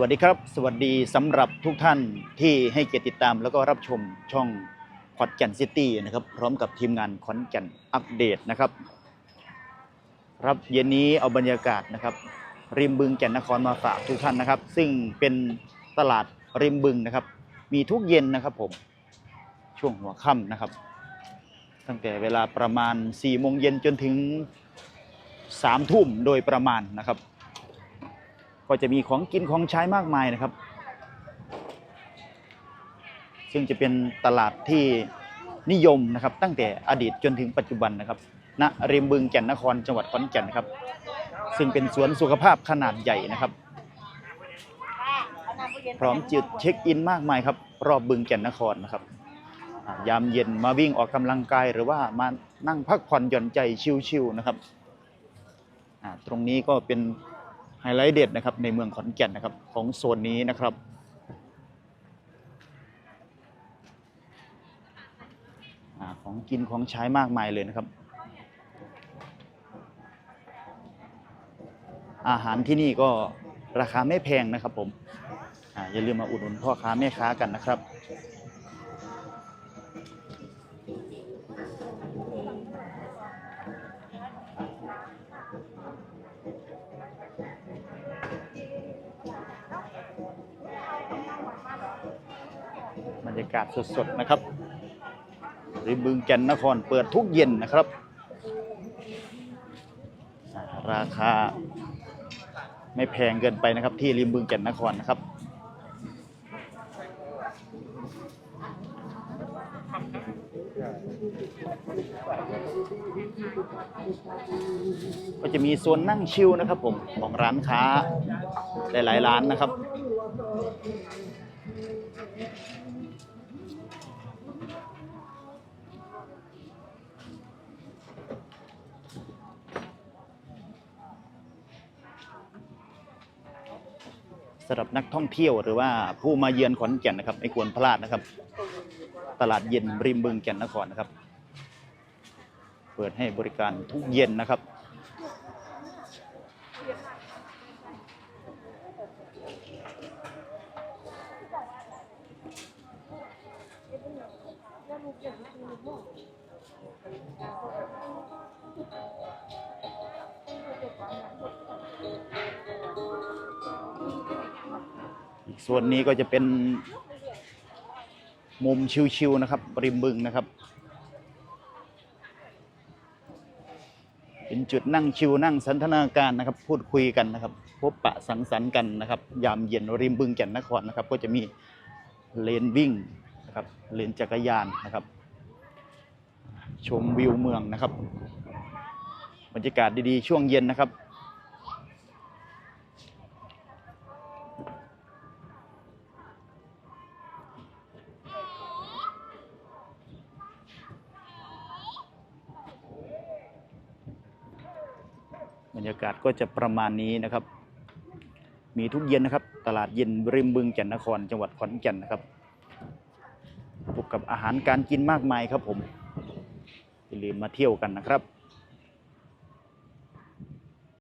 วัสดีครับ สวัสดีสำหรับทุกท่านที่ให้เกียรติติดตาม แล้วก็รับชมช่องขอนแก่นซิตี้นะครับ พร้อมกับทีมงานขอนแก่นอัปเดตนะครับ ครับเย็นนี้เอาบรรยากาศนะครับ ริมบึงแก่นนครมาฝากทุกท่านนะครับ ซึ่งเป็นตลาดริมบึงนะครับ มีทุกเย็นนะครับผมช่วงหัวค่ำนะครับ ตั้งแต่เวลาประมาณ4ี่โมงเย็นจนถึงสามทุ่มโดยประมาณนะครับ ก็จะมีของกินของใช้มากมายนะครับ ซึ่งจะเป็นตลาดที่นิยมนะครับ ตั้งแต่อดีตจนถึงปัจจุบันนะครับณริมบึงแก่นนครจังหวัดขอนแก่นนะครับ ซึ่งเป็นสวนสุขภาพขนาดใหญ่นะครับ พร้อมจุดเช็คอินมากมายครับ รอบบึงแก่นนครนะครับยามเย็นมาวิ่งออกกำลังกายหรือว่ามานั่งพักผ่อนหย่อนใจชิวๆนะครับตรงนี้ก็เป็น ไฮไลท์เด็ดนะครับในเมืองขอนแก่นนะครับของโซนนี้นะครับอของกินของใช้มากมายเลยนะครับ อาหารที่นี่ก็ราคาไม่แพงนะครับผมออย่าลืมมาอุดหนุนพ่อค้าแม่ค้ากันนะครับ รรยากาศสดๆนะครับริมบึงแก่นนครเปิดทุกเย็นนะครับ ราคาไม่แพงเกินไปนะครับ ที่ริมบึงแก่นนครนะครับก็จะมีโซนนั่งชิลนะครับผมของร้านค้าหลายๆร้านนะครับ สำหรับนักท่องเที่ยวหรือว่าผู้มาเยือนขอนแก่นนะครับไม่ควรพลาดนะครับ ตลาดเย็นริมบึงแก่นนครนะครับ เปิดให้บริการทุกเย็นนะครับ อีกส่วนนี้ก็จะเป็นมุมชิวๆนะครับริมบึงนะครับ เป็นจุดนั่งชิวนั่งสันทนาการนะครับ พูดคุยกันนะครับ พบปะสังสรรค์กันนะครับ ยามเย็นริมบึงแก่นนครนะครับ ก็จะมีเลนวิ่งนะครับเลนจักรยานนะครับ ชมวิวเมืองนะครับ บรรยากาศดีๆ ช่วงเย็นนะครับ บรรยากาศก็จะประมาณนี้นะครับ มีทุกเย็นนะครับ ตลาดเย็นริมบึงแก่นนคร จังหวัดขอนแก่นนะครับพบกับอาหารการกินมากมายครับผมอย่าลืมมาเที่ยวกันนะครับ